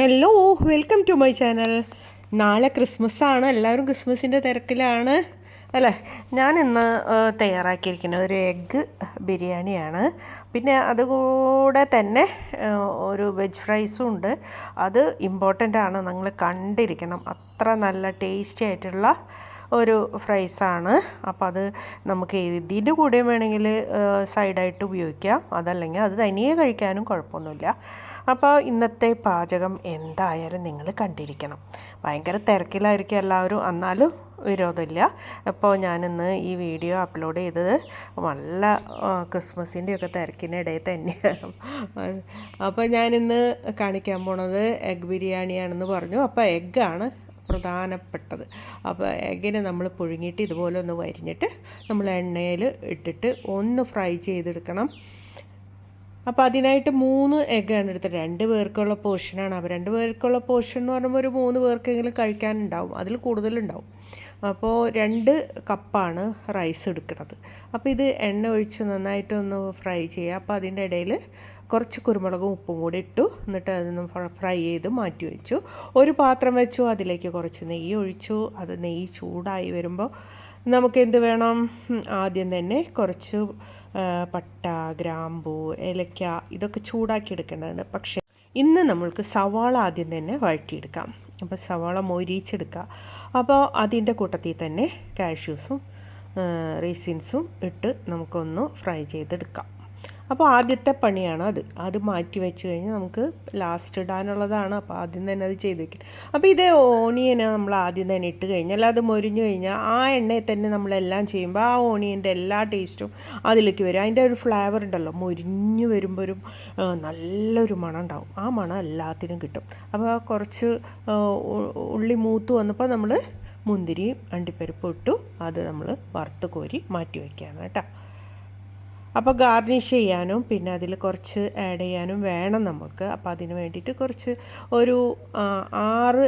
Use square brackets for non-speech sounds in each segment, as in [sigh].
Hello welcome to my channel നാളെ Christmas ആണ് എല്ലാവരും ക്രിസ്മസിന്റെ തിരക്കിലാണ്. അല്ലേ? ഞാൻ ഇന്ന് തയ്യാറാക്കിയിരിക്കുന്ന ഒരു എഗ്ഗ് ബിരിയാണിയാണ്. പിന്നെ അതുകൂടെ തന്നെ ഒരു വെജ് ഫ്രൈസും ഉണ്ട്. അത് ഇമ്പോർട്ടന്റ് ആണ് നിങ്ങൾ കണ്ടിരിക്കണം. അത്ര നല്ല ടേസ്റ്റി ആയിട്ടുള്ള ഒരു ഫ്രൈസാണ്. അപ്പോൾ അത് നമുക്ക് ഇതിന്റെ കൂടെ വേണമെങ്കിൽ സൈഡായിട്ട് ഉപയോഗിക്കാം. അതല്ലെങ്കിൽ അത് തനിയെ കഴിക്കാനും കുഴപ്പമൊന്നുമില്ല. അപ്പോൾ ഇന്നത്തെ പാചകം എന്തായാലും നിങ്ങൾ കണ്ടിരിക്കണം. ഭയങ്കര തിരക്കിലായിരിക്കും എല്ലാവരും. എന്നാലും വിരോധമില്ല. അപ്പോൾ ഞാനിന്ന് ഈ വീഡിയോ അപ്ലോഡ് ചെയ്തത് നല്ല ക്രിസ്മസിന്റെ ഒക്കെ തിരക്കിനിടയിൽ തന്നെയാണ് അപ്പോൾ ഞാനിന്ന് കാണിക്കാൻ പോണത് എഗ് ബിരിയാണിയാണെന്ന് പറഞ്ഞു. അപ്പോൾ എഗ്ഗാണ് പ്രധാനപ്പെട്ടത്. അപ്പോൾ എഗ്ഗിനെ നമ്മൾ പുഴുങ്ങിയിട്ട് ഇതുപോലെ ഒന്ന് വരിഞ്ഞിട്ട് നമ്മൾ എണ്ണയിൽ ഇട്ടിട്ട് ഒന്ന് ഫ്രൈ ചെയ്തെടുക്കണം. അപ്പോൾ അതിനായിട്ട് മൂന്ന് എഗ്ഗാണ് എടുത്തത്. രണ്ട് പേർക്കുള്ള പോർഷനാണ് അപ്പോൾ രണ്ട് പേർക്കുള്ള പോർഷൻ എന്ന് പറയുമ്പോൾ ഒരു മൂന്ന് പേർക്കെങ്കിലും കഴിക്കാനുണ്ടാവും. അതിൽ കൂടുതലുണ്ടാവും. അപ്പോൾ രണ്ട് കപ്പാണ് റൈസ് എടുക്കുന്നത്. അപ്പോൾ ഇത് എണ്ണ ഒഴിച്ച് നന്നായിട്ടൊന്ന് ഫ്രൈ ചെയ്യുക അപ്പോൾ അതിന്റെ ഇടയിൽ കുറച്ച് കുരുമുളകും ഉപ്പും കൂടി ഇട്ടു. എന്നിട്ട് അതൊന്ന് ഫ്രൈ ചെയ്ത് മാറ്റി വെച്ചു. ഒരു പാത്രം വെച്ചു. അതിലേക്ക് കുറച്ച് നെയ്യ് ഒഴിച്ചു. അത് നെയ്യ് ചൂടായി വരുമ്പോൾ നമുക്ക് എന്ത് വേണം? ആദ്യം തന്നെ കുറച്ച് പട്ട ഗ്രാമ്പൂ ഏലക്ക ഇതൊക്കെ ചൂടാക്കി എടുക്കേണ്ടതുണ്ട് പക്ഷേ ഇന്ന് നമ്മൾക്ക് സവാള ആദ്യം തന്നെ വഴറ്റിയെടുക്കാം. അപ്പോൾ സവാള മൊരിച്ചെടുക്കുക. അപ്പോൾ അതിന്റെ കൂട്ടത്തിൽ തന്നെ കാഷ്യൂസും റീസിൻസും ഇട്ട് നമുക്കൊന്ന് ഫ്രൈ ചെയ്തെടുക്കാം. അപ്പോൾ ആദ്യത്തെ പണിയാണ് അത്. അത് മാറ്റി വെച്ച് കഴിഞ്ഞാൽ നമുക്ക് ലാസ്റ്റ് ഇടാനുള്ളതാണ്. അപ്പോൾ ആദ്യം തന്നെ അത് ചെയ്ത് വെക്കും. അപ്പോൾ ഇത് ഓണിയനെ നമ്മൾ ആദ്യം തന്നെ ഇട്ട് കഴിഞ്ഞാൽ അത് മൊരിഞ്ഞു കഴിഞ്ഞാൽ ആ എണ്ണയിൽ തന്നെ നമ്മളെല്ലാം ചെയ്യുമ്പോൾ ആ ഓണിയന്റെ എല്ലാ ടേസ്റ്റും അതിലേക്ക് വരും. അതിന്റെ ഒരു ഫ്ലേവർ ഉണ്ടല്ലോ മൊരിഞ്ഞു വരുമ്പോൾ ഒരു നല്ലൊരു മണം ഉണ്ടാവും. ആ മണം എല്ലാത്തിനും കിട്ടും. അപ്പോൾ കുറച്ച് ഉള്ളി മൂത്ത് വന്നപ്പോൾ നമ്മൾ മുന്തിരിയും അണ്ടിപ്പരിപ്പും ഇട്ടു. അത് നമ്മൾ വറുത്ത് കോരി മാറ്റി വയ്ക്കുകയാണ് കേട്ടോ. അപ്പോൾ ഗാർണിഷ് ചെയ്യാനും പിന്നെ അതിൽ കുറച്ച് ആഡ് ചെയ്യാനും വേണം നമുക്ക്. അപ്പോൾ അതിന് വേണ്ടിയിട്ട് കുറച്ച് ഒരു ആറ്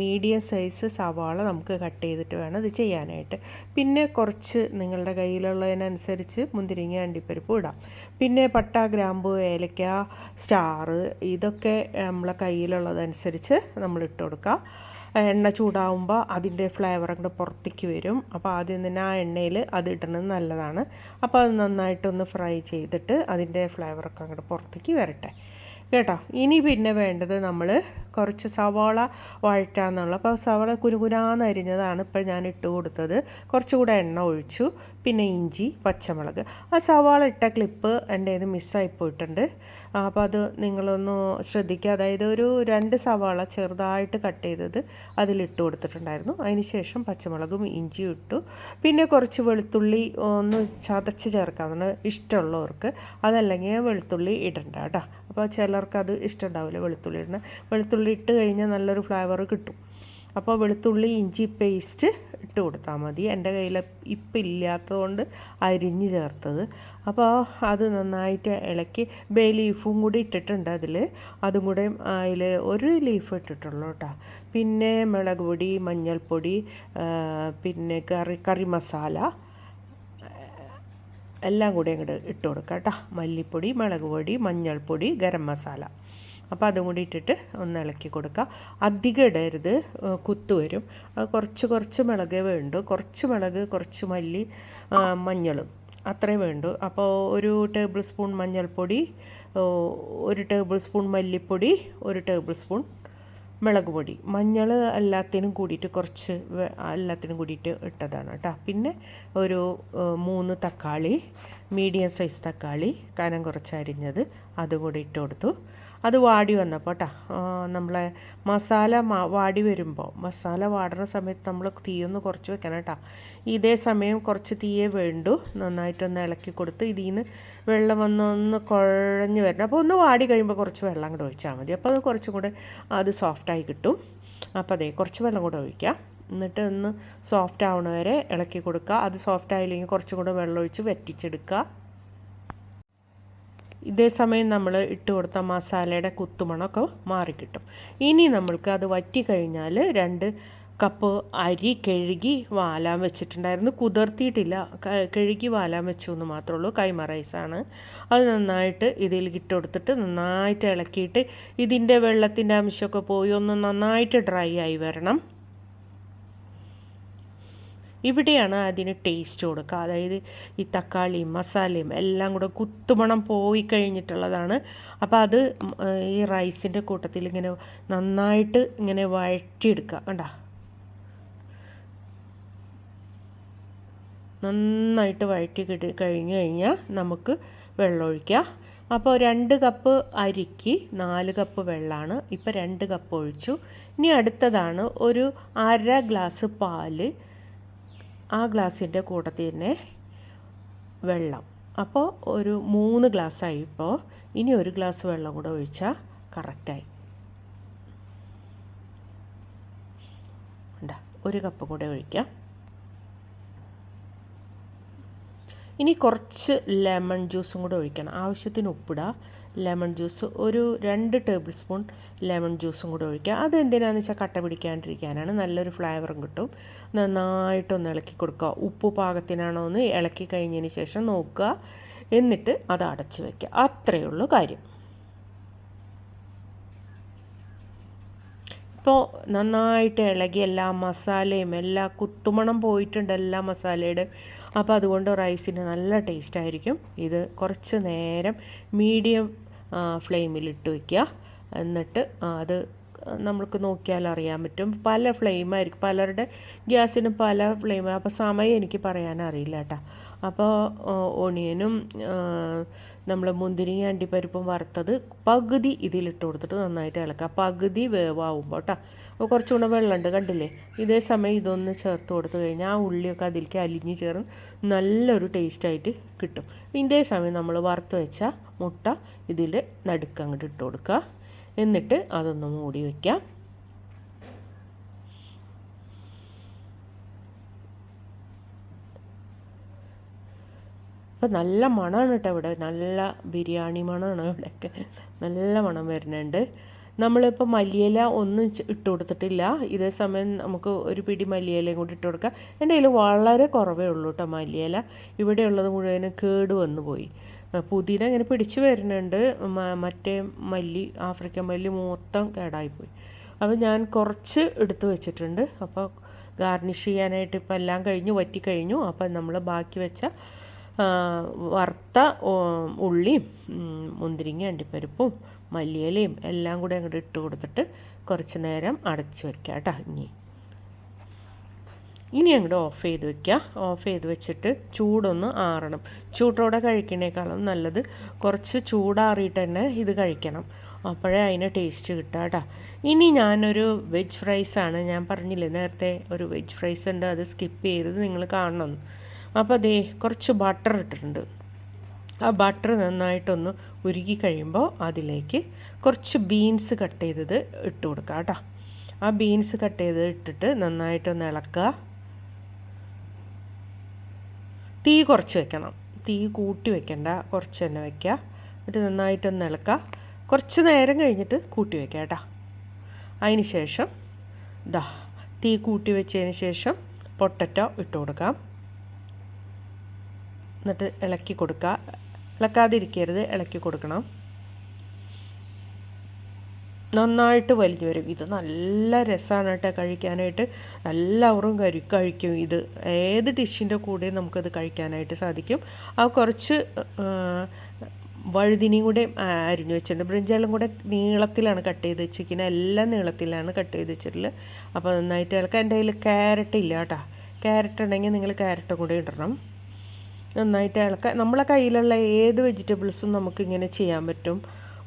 മീഡിയം സൈസ് സവാള നമുക്ക് കട്ട് ചെയ്തിട്ട് വേണം ഇത് ചെയ്യാനായിട്ട്. പിന്നെ കുറച്ച് നിങ്ങളുടെ കയ്യിലുള്ളതിനനുസരിച്ച് മുന്തിരിങ്ങ അണ്ടിപ്പരിപ്പ് ഇടാം. പിന്നെ പട്ട ഗ്രാമ്പു ഏലക്ക സ്റ്റാർ ഇതൊക്കെ നമ്മളെ കയ്യിലുള്ളതനുസരിച്ച് നമ്മൾ ഇട്ട് കൊടുക്കുക എണ്ണ ചൂടാവുമ്പോൾ അതിന്റെ ഫ്ലേവർ അങ്ങോട്ട് പുറത്തേക്ക് വരും. അപ്പോൾ ആദ്യം തന്നെ ആ എണ്ണയിൽ അത് ഇടുന്നത് നല്ലതാണ്. അപ്പോൾ അത് നന്നായിട്ടൊന്ന് ഫ്രൈ ചെയ്തിട്ട് അതിന്റെ ഫ്ലേവറൊക്കെ അങ്ങോട്ട് പുറത്തേക്ക് വരട്ടെ. കേട്ടോ? ഇനി പിന്നെ വേണ്ടത് നമ്മൾ കുറച്ച് സവാള വഴറ്റാന്നുള്ള അപ്പോൾ സവാള കുരുകുരാന്ന് അരിഞ്ഞതാണ് ഇപ്പോൾ ഞാൻ ഇട്ട് കൊടുത്തത്. കുറച്ചുകൂടെ എണ്ണ ഒഴിച്ചു. പിന്നെ ഇഞ്ചി പച്ചമുളക്. ആ സവാള ഇട്ട ക്ലിപ്പ് എന്റെ ഇത് മിസ്സായി പോയിട്ടുണ്ട്. അപ്പോൾ അത് നിങ്ങളൊന്ന് ശ്രദ്ധിക്കുക. അതായത് ഒരു രണ്ട് സവാള ചെറുതായിട്ട് കട്ട് ചെയ്തത് അതിലിട്ട് കൊടുത്തിട്ടുണ്ടായിരുന്നു. അതിന് ശേഷം പച്ചമുളകും ഇഞ്ചിയും ഇട്ടു. പിന്നെ കുറച്ച് വെളുത്തുള്ളി ഒന്ന് ചതച്ച് ചേർക്കാവുന്ന ഇഷ്ടമുള്ളവർക്ക്. അതല്ലെങ്കിൽ വെളുത്തുള്ളി ഇടണ്ട കേട്ടോ. അപ്പോൾ ചിലർക്ക് അത് ഇഷ്ടമുണ്ടാവില്ല വെളുത്തുള്ളി ഇടണം. വെളുത്തുള്ളി ഇട്ട് കഴിഞ്ഞാൽ നല്ലൊരു ഫ്ലേവർ കിട്ടും. അപ്പോൾ വെളുത്തുള്ളി ഇഞ്ചി പേസ്റ്റ് ഇട്ട് കൊടുത്താൽ മതി. എന്റെ കയ്യിൽ ഇപ്പം ഇല്ലാത്തതുകൊണ്ട് അരിഞ്ഞ് ചേർത്തത്. അപ്പോൾ അത് നന്നായിട്ട് ഇളക്കി ബേ ലീഫും കൂടി ഇട്ടിട്ടുണ്ട് അതിൽ. അതും കൂടെ അതിൽ ഒരു ലീഫ് ഇട്ടിട്ടുള്ളൂ കേട്ടോ. പിന്നെ മുളക് പൊടി മഞ്ഞൾപ്പൊടി പിന്നെ കറി കറി മസാല എല്ലാം കൂടി അങ്ങോട്ട് ഇട്ട് കൊടുക്കാം കേട്ടോ. മല്ലിപ്പൊടി മുളക് പൊടി മഞ്ഞൾപ്പൊടി ഗരം മസാല. അപ്പോൾ അതും കൂടി ഇട്ടിട്ട് ഒന്ന് ഇളക്കി കൊടുക്കുക അധികം ഇടരുത് കുത്തു വരും. കുറച്ച് കുറച്ച് മുളക് വേണ്ടു. കുറച്ച് മുളക് കുറച്ച് മല്ലി മഞ്ഞളും അത്രേ വേണ്ടു. അപ്പോൾ ഒരു ടേബിൾ സ്പൂൺ മഞ്ഞൾപ്പൊടി ഒരു ടേബിൾ സ്പൂൺ മല്ലിപ്പൊടി ഒരു ടേബിൾ സ്പൂൺ മുളക് പൊടി. മഞ്ഞൾ എല്ലാത്തിനും കൂടിയിട്ട് കുറച്ച് എല്ലാത്തിനും കൂടിയിട്ട് ഇട്ടതാണ് കേട്ടോ. പിന്നെ ഒരു മൂന്ന് തക്കാളി മീഡിയം സൈസ് തക്കാളി കനം കുറച്ച് അരിഞ്ഞത് അതും കൂടി ഇട്ട് കൊടുത്തു. അത് വാടി വന്നപ്പോൾ കേട്ടോ നമ്മളെ മസാല വാടി വരുമ്പോൾ മസാല വാടുന്ന സമയത്ത് നമ്മൾ തീയൊന്ന് കുറച്ച് വെക്കണം കേട്ടോ ഇതേ സമയം കുറച്ച് തീയേ വേണ്ടു. നന്നായിട്ടൊന്ന് ഇളക്കി കൊടുത്ത് ഇതിൽ നിന്ന് വെള്ളം വന്ന് ഒന്ന് കുഴഞ്ഞ് വരണം. അപ്പോൾ ഒന്ന് വാടി കഴിയുമ്പോൾ കുറച്ച് വെള്ളം കൂടെ ഒഴിച്ചാൽ മതി. അപ്പോൾ അത് കുറച്ചും കൂടെ അത് സോഫ്റ്റായി കിട്ടും. അപ്പോൾ അതെ കുറച്ച് വെള്ളം കൂടെ ഒഴിക്കാം. എന്നിട്ട് ഒന്ന് സോഫ്റ്റ് ആവണ വരെ ഇളക്കി കൊടുക്കുക. അത് സോഫ്റ്റ് ആയില്ലെങ്കിൽ കുറച്ചും കൂടെ വെള്ളം ഒഴിച്ച് വറ്റിച്ചെടുക്കുക. ഇതേ സമയം നമ്മൾ ഇട്ട് കൊടുത്ത മസാലയുടെ കുത്തുമണമൊക്കെ മാറിക്കിട്ടും. ഇനി നമ്മൾക്ക് അത് വറ്റി കഴിഞ്ഞാൽ രണ്ട് കപ്പ് അരി കഴുകി വാലാൻ വെച്ചിട്ടുണ്ടായിരുന്നു. കുതിർത്തിയിട്ടില്ല. കഴുകി വാലാൻ വെച്ചു എന്ന് മാത്രമേ ഉള്ളൂ. കൈമ റൈസാണ്. അത് നന്നായിട്ട് ഇതിൽ ഇട്ട് കൊടുത്തിട്ട് നന്നായിട്ട് ഇളക്കിയിട്ട് ഇതിന്റെ വെള്ളത്തിന്റെ അംശമൊക്കെ പോയി ഒന്ന് നന്നായിട്ട് ഡ്രൈ ആയി വരണം. ഇവിടെയാണ് അതിന് ടേസ്റ്റ് കൊടുക്കുക. അതായത് ഈ തക്കാളിയും മസാലയും എല്ലാം കൂടെ കുത്തുമണം പോയി കഴിഞ്ഞിട്ടുള്ളതാണ്. അപ്പോൾ അത് ഈ റൈസിന്റെ കൂട്ടത്തിൽ ഇങ്ങനെ നന്നായിട്ട് ഇങ്ങനെ വഴറ്റിയെടുക്കുക. കണ്ട? നന്നായിട്ട് വഴറ്റി കിട്ടി കഴിഞ്ഞ് കഴിഞ്ഞാൽ നമുക്ക് വെള്ളം ഒഴിക്കാം അപ്പോൾ രണ്ട് കപ്പ് അരിക്ക് നാല് കപ്പ് വെള്ളമാണ് ഇപ്പോൾ രണ്ട് കപ്പ് ഒഴിച്ചു. ഇനി അടുത്തതാണ് ഒരു അര ഗ്ലാസ് പാൽ ആ ഗ്ലാസ്സിന്റെ കൂട്ടത്തിൽ തന്നെ വെള്ളം. അപ്പോൾ ഒരു മൂന്ന് ഗ്ലാസ്സായി ഇപ്പോൾ ഇനി ഒരു ഗ്ലാസ് വെള്ളം കൂടെ ഒഴിച്ചാൽ കറക്റ്റായി. ഒരു കപ്പ് കൂടെ ഒഴിക്കാം. ഇനി കുറച്ച് ലെമൺ ജ്യൂസും കൂടെ ഒഴിക്കണം. ആവശ്യത്തിന് ഉപ്പിടുക ലെമൺ ജ്യൂസ് ഒരു രണ്ട് ടേബിൾ സ്പൂൺ ലെമൺ ജ്യൂസും കൂടെ ഒഴിക്കുക. അതെന്തിനാന്ന് വെച്ചാൽ കട്ട പിടിക്കാണ്ടിരിക്കാനാണ്. നല്ലൊരു ഫ്ലേവറും കിട്ടും. നന്നായിട്ടൊന്ന് ഇളക്കി കൊടുക്കുക. ഉപ്പ് പാകത്തിനാണോ എന്ന് ഇളക്കി കഴിഞ്ഞതിന് ശേഷം നോക്കുക. എന്നിട്ട് അത് അടച്ച് വയ്ക്കുക അത്രയേ ഉള്ളൂ കാര്യം. ഇപ്പോൾ നന്നായിട്ട് ഇളകി എല്ലാ മസാലയും എല്ലാ കുത്തുമണം പോയിട്ടുണ്ട് എല്ലാ മസാലയുടെ അപ്പോൾ അതുകൊണ്ട് റൈസിന് നല്ല ടേസ്റ്റ് ആയിരിക്കും. ഇത് കുറച്ച് നേരം മീഡിയം ഫ്ലെയിമിലിട്ട് വയ്ക്കുക എന്നിട്ട് അത് നമുക്ക് നോക്കിയാൽ അറിയാൻ പറ്റും. പല ഫ്ലെയിമായിരിക്കും പലരുടെ ഗ്യാസിന് പല ഫ്ലെയിം അപ്പോൾ സമയം എനിക്ക് പറയാൻ അറിയില്ല കേട്ടോ. അപ്പോൾ ഓണിയനും നമ്മൾ മുന്തിരിങ്ങ അണ്ടിപ്പരിപ്പും വറുത്തത് പകുതി ഇതിലിട്ട് കൊടുത്തിട്ട് നന്നായിട്ട് ഇളക്കുക. പകുതി വേവാകുമ്പോൾ കേട്ടോ. അപ്പോൾ കുറച്ചുകൂടെ വെള്ളമുണ്ട് കണ്ടില്ലേ? ഇതേ സമയം ഇതൊന്ന് ചേർത്ത് കൊടുത്തു കഴിഞ്ഞാൽ ആ ഉള്ളിയൊക്കെ അതിലേക്ക് അലിഞ്ഞ് ചേർന്ന് നല്ലൊരു ടേസ്റ്റായിട്ട് കിട്ടും. ഇതേ സമയം നമ്മൾ വറുത്ത് വെച്ച മുട്ട ഇതിൽ നടുക്ക് അങ്ങോട്ട് ഇട്ട് കൊടുക്കുക. എന്നിട്ട് അതൊന്ന് മൂടി വയ്ക്കാം അപ്പം നല്ല മണമാണ് കേട്ടോ ഇവിടെ. നല്ല ബിരിയാണി മണമാണ് ഇവിടെയൊക്കെ. നല്ല മണം വരുന്നുണ്ട്. നമ്മളിപ്പോൾ മല്ലിയില ഒന്നും ഇട്ട് കൊടുത്തിട്ടില്ല. ഇതേ സമയം നമുക്ക് ഒരു പിടി മല്ലിയിലയും കൂടി ഇട്ട് കൊടുക്കാം. എന്റെ കയ്യിൽ വളരെ കുറവേ ഉള്ളൂ കേട്ടോ മല്ലിയില. ഇവിടെ ഉള്ളത് മുഴുവനും കേട് വന്നു പോയി. പുതിന ഇങ്ങനെ പിടിച്ചു വരുന്നുണ്ട്. മറ്റേ മല്ലി ആഫ്രിക്കൻ മല്ലി മൊത്തം കേടായിപ്പോയി അപ്പോൾ ഞാൻ കുറച്ച് എടുത്തു വെച്ചിട്ടുണ്ട്. അപ്പോൾ ഗാർണിഷ് ചെയ്യാനായിട്ട് ഇപ്പോൾ എല്ലാം കഴിഞ്ഞു വറ്റി കഴിഞ്ഞു. അപ്പോൾ നമ്മൾ ബാക്കി വെച്ച വറുത്ത ഉള്ളിയും മുന്തിരിങ്ങ അണ്ടിപ്പരിപ്പും മല്ലിയിലയും എല്ലാം കൂടെ അങ്ങോട്ട് ഇട്ട് കൊടുത്തിട്ട് കുറച്ച് നേരം അടച്ച് വയ്ക്കുക കേട്ടോ ഇനി. ഇനി അങ്ങോട്ട് ഓഫ് ചെയ്ത് വെക്കുക ഓഫ് ചെയ്ത് വെച്ചിട്ട് ചൂടൊന്ന് ആറണം. ചൂടോടെ കഴിക്കണേക്കാളും നല്ലത് കുറച്ച് ചൂടാറിയിട്ട് തന്നെ ഇത് കഴിക്കണം. അപ്പോഴേ അതിന് ടേസ്റ്റ് കിട്ടുക കേട്ടോ ഇനി ഞാനൊരു വെജ് ഫ്രൈസാണ് ഞാൻ പറഞ്ഞില്ലേ നേരത്തെ ഒരു വെജ് ഫ്രൈസ് ഉണ്ട് അത് സ്കിപ്പ് ചെയ്തത് നിങ്ങൾ കാണണം. അപ്പോൾ അതേ കുറച്ച് ബട്ടർ ഇട്ടിട്ടുണ്ട്. ആ ബട്ടർ നന്നായിട്ടൊന്ന് ഉരുകി കഴിയുമ്പോൾ അതിലേക്ക് കുറച്ച് ബീൻസ് കട്ട് ചെയ്തത് ഇട്ട് കൊടുക്കുക കേട്ടോ. ആ ബീൻസ് കട്ട് ചെയ്ത് ഇട്ടിട്ട് നന്നായിട്ടൊന്ന് ഇളക്കുക. തീ കുറച്ച് വെക്കണം. തീ കൂട്ടി വെക്കണ്ട. കുറച്ച് തന്നെ വെക്കുക. എന്നിട്ട് നന്നായിട്ടൊന്ന് ഇളക്കുക. കുറച്ച് നേരം കഴിഞ്ഞിട്ട് കൂട്ടി വെക്കുക കേട്ടോ. അതിന് ശേഷം ദാ തീ കൂട്ടി വെച്ചതിന് ശേഷം പൊട്ടറ്റോ ഇട്ട് കൊടുക്കാം. എന്നിട്ട് ഇളക്കി കൊടുക്കുക. ഇളക്കാതിരിക്കരുത് ഇളക്കി കൊടുക്കണം. നന്നായിട്ട് വലിഞ്ഞു വരും. ഇത് നല്ല രസമാണ് കേട്ടോ കഴിക്കാനായിട്ട്. എല്ലാവരും കരി കഴിക്കും ഇത്. ഏത് ഡിഷിന്റെ കൂടെ നമുക്കത് കഴിക്കാനായിട്ട് സാധിക്കും. ആ കുറച്ച് വഴുതിനിയും കൂടെ അരിഞ്ഞു വെച്ചിട്ടുണ്ട്. ബ്രിഞ്ചാലും കൂടെ നീളത്തിലാണ് കട്ട് ചെയ്ത് വെച്ചിരിക്കുന്നത്. എല്ലാം നീളത്തിലാണ് കട്ട് ചെയ്ത് വെച്ചിട്ടുള്ളത്. അപ്പോൾ നന്നായിട്ട് ഇളക്കാം. എന്റെ കയ്യിൽ ക്യാരറ്റ് ഇല്ല കേട്ടോ. ക്യാരറ്റ് ഉണ്ടെങ്കിൽ നിങ്ങൾ ക്യാരറ്റും കൂടെ ഇടണം. നന്നായിട്ട് ഇളക്കുക നമ്മളെ കയ്യിലുള്ള ഏത് വെജിറ്റബിൾസും നമുക്കിങ്ങനെ ചെയ്യാൻ പറ്റും.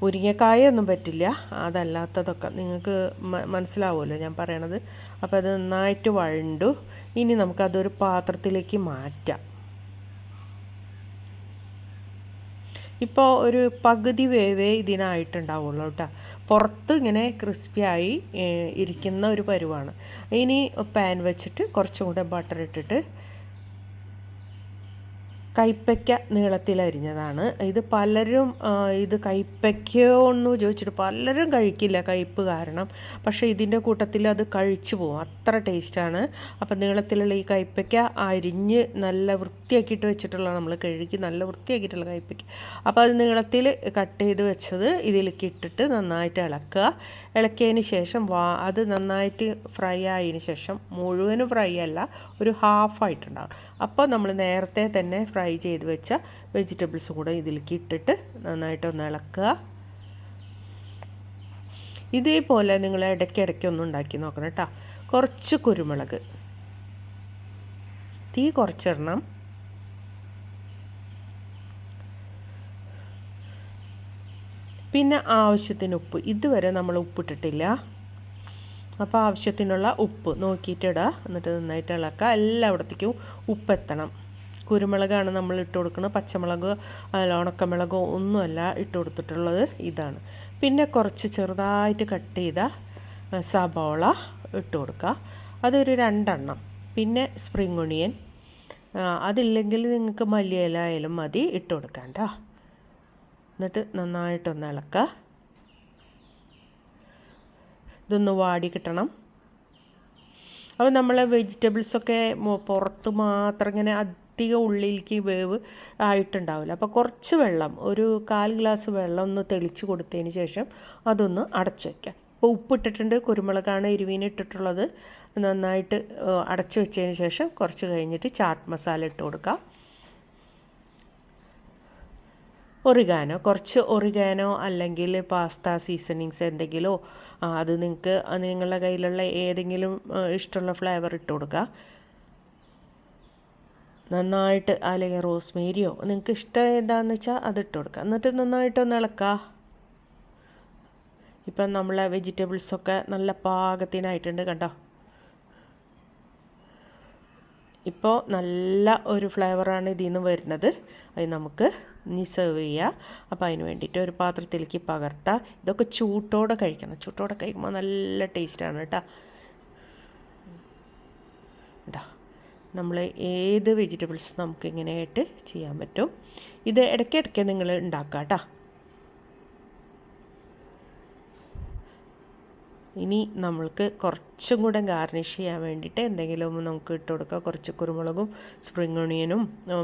മുരിങ്ങക്കായൊന്നും പറ്റില്ല. അതല്ലാത്തതൊക്കെ നിങ്ങൾക്ക് മനസ്സിലാവുമല്ലോ ഞാൻ പറയണത്. അപ്പോൾ അത് നന്നായിട്ട് വഴണ്ടു. ഇനി നമുക്കതൊരു പാത്രത്തിലേക്ക് മാറ്റാം. ഇപ്പോൾ ഒരു പകുതി വേവേ ഇതിനായിട്ടുണ്ടാവുള്ളൂ കേട്ടോ. പുറത്ത് ഇങ്ങനെ ക്രിസ്പിയായി ഇരിക്കുന്ന ഒരു പരുവാണ്. ഇനി പാൻ വെച്ചിട്ട് കുറച്ചും കൂടെ ബട്ടർ ഇട്ടിട്ട് കൈപ്പയ്ക്ക നീളത്തിലരിഞ്ഞതാണ് ഇത് പലരും ഇത് കൈപ്പയ്ക്കയോ എന്ന് ചോദിച്ചിട്ട് പലരും കഴിക്കില്ല കയ്പ്പ് കാരണം. പക്ഷേ ഇതിന്റെ കൂട്ടത്തിൽ അത് കഴിച്ചു പോകും. അത്ര ടേസ്റ്റാണ്. അപ്പം നീളത്തിലുള്ള ഈ കൈപ്പയ്ക്ക അരിഞ്ഞ് നല്ല വൃത്തിയാക്കിയിട്ട് വെച്ചിട്ടുള്ള നമ്മൾ കഴുകി നല്ല വൃത്തിയാക്കിയിട്ടുള്ള കൈപ്പയ്ക്ക. അപ്പോൾ അത് നീളത്തിൽ കട്ട് ചെയ്ത് വെച്ചത് ഇതിലേക്ക് ഇട്ടിട്ട് നന്നായിട്ട് ഇളക്കുക. ഇളക്കിയതിന് ശേഷം വാ അത് നന്നായിട്ട് ഫ്രൈ ആയതിന് ശേഷം മുഴുവനും ഫ്രൈ അല്ല ഒരു ഹാഫ് ആയിട്ടുണ്ടാകും അപ്പോൾ നമ്മൾ നേരത്തെ തന്നെ ഫ്രൈ ചെയ്ത് വെച്ച വെജിറ്റബിൾസ് കൂടെ ഇതിലേക്ക് ഇട്ടിട്ട് നന്നായിട്ട് ഒന്ന് ഇളക്കുക. ഇതേപോലെ നിങ്ങൾ ഇടയ്ക്കിടയ്ക്ക് ഒന്ന് ഉണ്ടാക്കി നോക്കണം കേട്ടോ. കുറച്ച് കുരുമുളക്. തീ കുറച്ചിടണം. പിന്നെ ആവശ്യത്തിന് ഉപ്പ്. ഇതുവരെ നമ്മൾ ഉപ്പിട്ടിട്ടില്ല. അപ്പോൾ ആവശ്യത്തിനുള്ള ഉപ്പ് നോക്കിയിട്ട് ഇടുക എന്നിട്ട് നന്നായിട്ട് ഇളക്കുക. എല്ലായിടത്തേക്കും ഉപ്പ് എത്തണം കുരുമുളകാണ് നമ്മൾ ഇട്ട് കൊടുക്കുന്നത് പച്ചമുളക് അല്ല ഉണക്കമുളകോ ഒന്നുമല്ല ഇട്ട് കൊടുത്തിട്ടുള്ളത് ഇതാണ്. പിന്നെ കുറച്ച് ചെറുതായിട്ട് കട്ട് ചെയ്ത സബോള ഇട്ട് കൊടുക്കുക. അതൊരു രണ്ടെണ്ണം. പിന്നെ സ്പ്രിംഗ് ഒണിയൻ. അതില്ലെങ്കിൽ നിങ്ങൾക്ക് മല്ലിയില ആയാലും മതി. ഇട്ട് കൊടുക്കണ്ട എന്നിട്ട് നന്നായിട്ടൊന്ന് ഇളക്കുക. ഇതൊന്ന് വാടി കിട്ടണം. അപ്പോൾ നമ്മൾ വെജിറ്റബിൾസൊക്കെ പുറത്ത് മാത്രം ഇങ്ങനെ അധികം ഉള്ളിലേക്ക് വേവ് ആയിട്ടുണ്ടാവില്ല. അപ്പോൾ കുറച്ച് വെള്ളം ഒരു കാൽ ഗ്ലാസ് വെള്ളം ഒന്ന് തെളിച്ച് കൊടുത്തതിന് ശേഷം അതൊന്ന് അടച്ചു വയ്ക്കാം ഇപ്പോൾ ഉപ്പിട്ടിട്ടുണ്ട് കുരുമുളകാണ് ഇരുവീനിട്ടിട്ടുള്ളത് നന്നായിട്ട് അടച്ചു വെച്ചതിന് ശേഷം കുറച്ച് കഴിഞ്ഞിട്ട് ചാട്ട് മസാല ഇട്ട് കൊടുക്കാം. ഒറിഗാനോ കുറച്ച് ഒറിഗാനോ അല്ലെങ്കിൽ പാസ്ത സീസണിങ്സ് എന്തെങ്കിലോ അത് നിങ്ങൾക്ക് നിങ്ങളുടെ കയ്യിലുള്ള ഏതെങ്കിലും ഇഷ്ടമുള്ള ഫ്ലേവർ ഇട്ട് കൊടുക്കുക നന്നായിട്ട് അല്ലെങ്കിൽ റോസ്മേരിയോ. നിങ്ങൾക്ക് ഇഷ്ടം ഏതാണെന്ന് വെച്ചാൽ അത് ഇട്ട് കൊടുക്കുക എന്നിട്ട് നന്നായിട്ടൊന്ന് ഇളക്കുക ഇപ്പം നമ്മളെ വെജിറ്റബിൾസൊക്കെ നല്ല പാകത്തിനായിട്ടുണ്ട് കണ്ടോ? ഇപ്പോൾ നല്ല ഒരു ഫ്ലേവറാണ് ഇതിൽ നിന്ന് വരുന്നത്. അത് നമുക്ക് ഇനി സെർവ് ചെയ്യുക അപ്പോൾ അതിന് വേണ്ടിയിട്ട് ഒരു പാത്രത്തിലേക്ക് പകർത്താം. ഇതൊക്കെ ചൂട്ടോടെ കഴിക്കണം. ചൂട്ടോടെ കഴിക്കുമ്പോൾ നല്ല ടേസ്റ്റാണ് കേട്ടോ. കേട്ടോ നമ്മൾ ഏത് വെജിറ്റബിൾസ് നമുക്ക് ഇങ്ങനെയായിട്ട് ചെയ്യാൻ പറ്റും. ഇത് ഇടയ്ക്കിടയ്ക്ക് നിങ്ങൾ ഉണ്ടാക്കുക കേട്ടോ. ഇനി നമ്മൾക്ക് കുറച്ചും കൂടെ ഗാർണിഷ് ചെയ്യാൻ വേണ്ടിയിട്ട് എന്തെങ്കിലും നമുക്ക് ഇട്ട് കൊടുക്കുക കുറച്ച് കുരുമുളകും സ്പ്രിംഗ് ഒണിയനും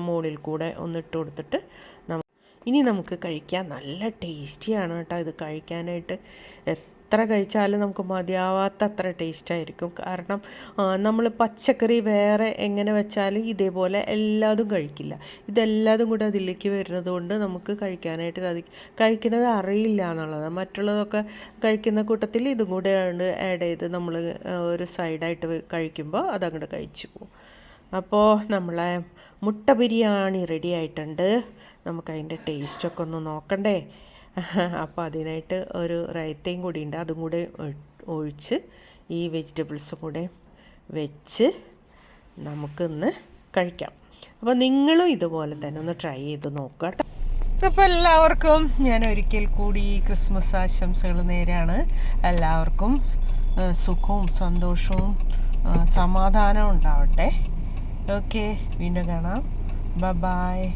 മുകളിൽ കൂടെ ഒന്ന് ഇട്ട് കൊടുത്തിട്ട് ഇനി നമുക്ക് കഴിക്കാൻ നല്ല ടേസ്റ്റിയാണ് കേട്ടോ ഇത് കഴിക്കാനായിട്ട്. എത്ര കഴിച്ചാലും നമുക്ക് മതിയാവാത്ത അത്ര ടേസ്റ്റ് ആയിരിക്കും. കാരണം നമ്മൾ പച്ചക്കറി വേറെ എങ്ങനെ വെച്ചാലും ഇതേപോലെ എല്ലാതും കഴിക്കില്ല. ഇതെല്ലാതും കൂടെ അതിലേക്ക് വരുന്നത് കൊണ്ട് നമുക്ക് കഴിക്കാനായിട്ട് സാധിക്കും കഴിക്കുന്നത് അറിയില്ല എന്നുള്ളതാണ് മറ്റുള്ളതൊക്കെ കഴിക്കുന്ന കൂട്ടത്തിൽ ഇതും കൂടെ ആഡ് ചെയ്ത് നമ്മൾ ഒരു സൈഡായിട്ട് കഴിക്കുമ്പോൾ അതങ്ങോട്ട് കഴിച്ചു പോകും. അപ്പോൾ നമ്മളെ മുട്ട ബിരിയാണി റെഡി ആയിട്ടുണ്ട്. നമുക്കതിന്റെ ടേസ്റ്റൊക്കെ ഒന്ന് നോക്കണ്ടേ? [laughs] അപ്പോൾ അതിനായിട്ട് ഒരു റൈത്തയും കൂടി ഉണ്ട്. അതും കൂടെ ഒഴിച്ച് ഈ വെജിറ്റബിൾസും കൂടെ വെച്ച് നമുക്കിന്ന് കഴിക്കാം. അപ്പോൾ നിങ്ങളും ഇതുപോലെ തന്നെ ഒന്ന് ട്രൈ ചെയ്ത് നോക്കുക അപ്പോൾ എല്ലാവർക്കും ഞാൻ ഒരിക്കൽ കൂടി ക്രിസ്മസ് ആശംസകൾ നേരാണ്. എല്ലാവർക്കും സുഖവും സന്തോഷവും സമാധാനവും ഉണ്ടാവട്ടെ. ഓക്കെ വീണ്ടും കാണാം. ബ ബായ്